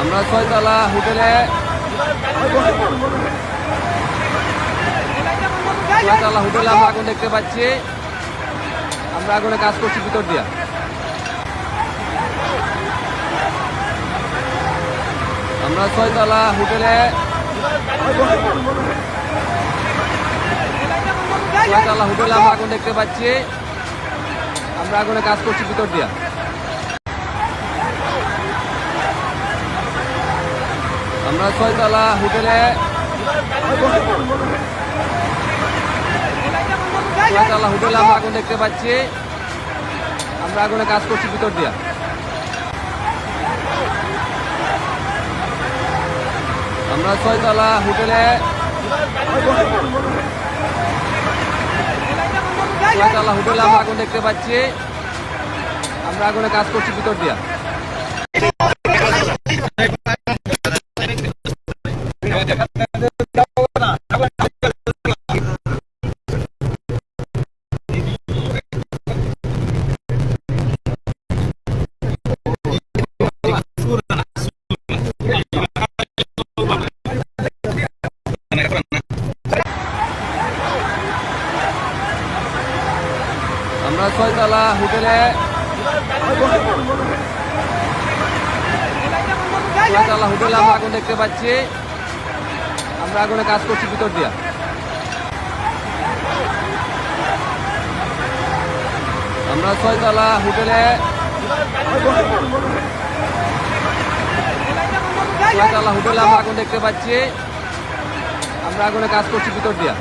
আমরা ছয়তলা হোটেলে ছয়তলা হোটেলে আমরা আগুন দেখতে পাচ্ছি। আমরা আগুনে কাজ করছি ভিতর দিয়া। আমরা ছয়তলা হোটেলে ছয়তলা হোটেলে আমরা আগুন দেখতে পাচ্ছি। আমরা আগুনে কাজ করছি ভিতর দিয়া। আমরা ছয়তলা হোটেলে ছয়তলা হোটেলে আমরা আগুন দেখতে পাচ্ছি। আমরা আগুনে কাজ করছি ভিতর দিয়া। আমরা ছয়তলা হোটেলে ছয়তলা হোটেলে আমরা আগুন দেখতে পাচ্ছি। আমরা আগুনে কাজ করছি ভিতর দিয়া। আমরা ছয়তলা হোটেলে ছয়তলা হোটেলে আমরা আগুন দেখতে পাচ্ছি। আমরা আগুনে কাজ করছি ভিতর দিয়া। আমরা ছয়তলা হোটেলে ছয়তলা হোটেলে আমরা আগুন দেখতে পাচ্ছি। আমরা আগুনে কাজ করছি ভিতর দিয়া।